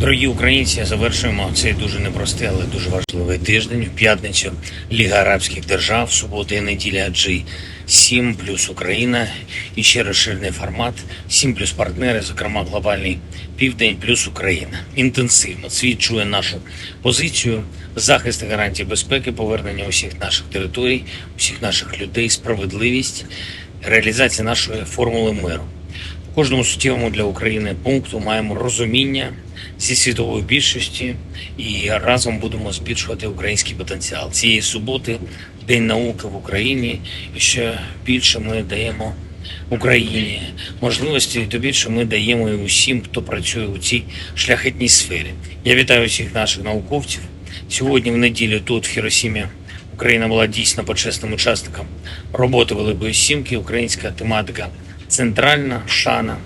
Дорогі українці, завершуємо цей дуже непростий, але дуже важливий тиждень. У п'ятницю Ліга Арабських Держав, субота і неділя G 7 плюс Україна і ще розширений формат 7 плюс партнери, зокрема глобальний південь плюс Україна. Інтенсивно світ чує нашу позицію, захист і гарантії безпеки, повернення усіх наших територій, усіх наших людей, справедливість, реалізація нашої формули миру. Кожному суттєвому для України пункту маємо розуміння зі світової більшості і разом будемо збільшувати український потенціал. Цієї суботи День науки в Україні. І ще більше ми даємо Україні можливості, і то більше ми даємо і усім, хто працює у цій шляхетній сфері. Я вітаю всіх наших науковців. Сьогодні, в неділю, тут в Хіросімі, Україна була дійсно почесним учасником роботи Великої Сімки. Українська тематика центральна шана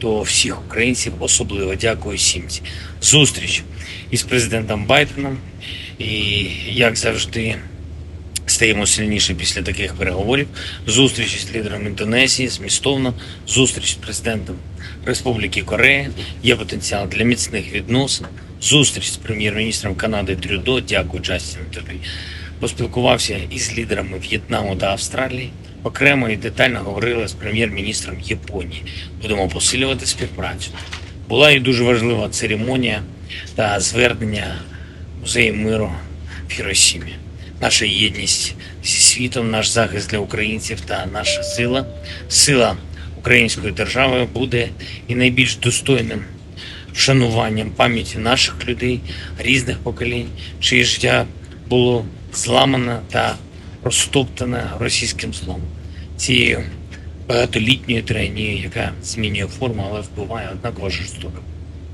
до всіх українців. Особливо дякую сімці. Зустріч із президентом Байденом. І як завжди, стаємо сильніше після таких переговорів. Зустріч з лідером Індонезії, змістовно, зустріч з президентом Республіки Корея. Є потенціал для міцних відносин. Зустріч з прем'єр-міністром Канади Трюдо. Дякую, Джастіну тобі. Поспілкувався із лідерами В'єтнаму та Австралії. Окремо і детально говорили з прем'єр-міністром Японії. Будемо посилювати співпрацю. Була і дуже важлива церемонія та звернення музею миру в Хіросімі. Наша єдність зі світом, наш захист для українців та наша сила, сила української держави буде і найбільш достойним вшануванням пам'яті наших людей різних поколінь, чиє життя було зламане та розтоптане російським злом. Цією багатолітньою тиранією, яка змінює форму, але вбиває однаково жорстоко.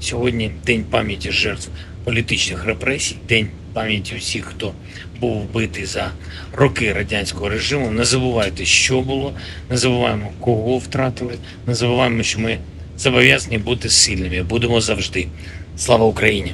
Сьогодні день пам'яті жертв політичних репресій, день пам'яті всіх, хто був вбитий за роки радянського режиму. Не забувайте, що було, не забуваємо, кого втратили, не забуваємо, що ми зобов'язані бути сильними. Будемо завжди. Слава Україні!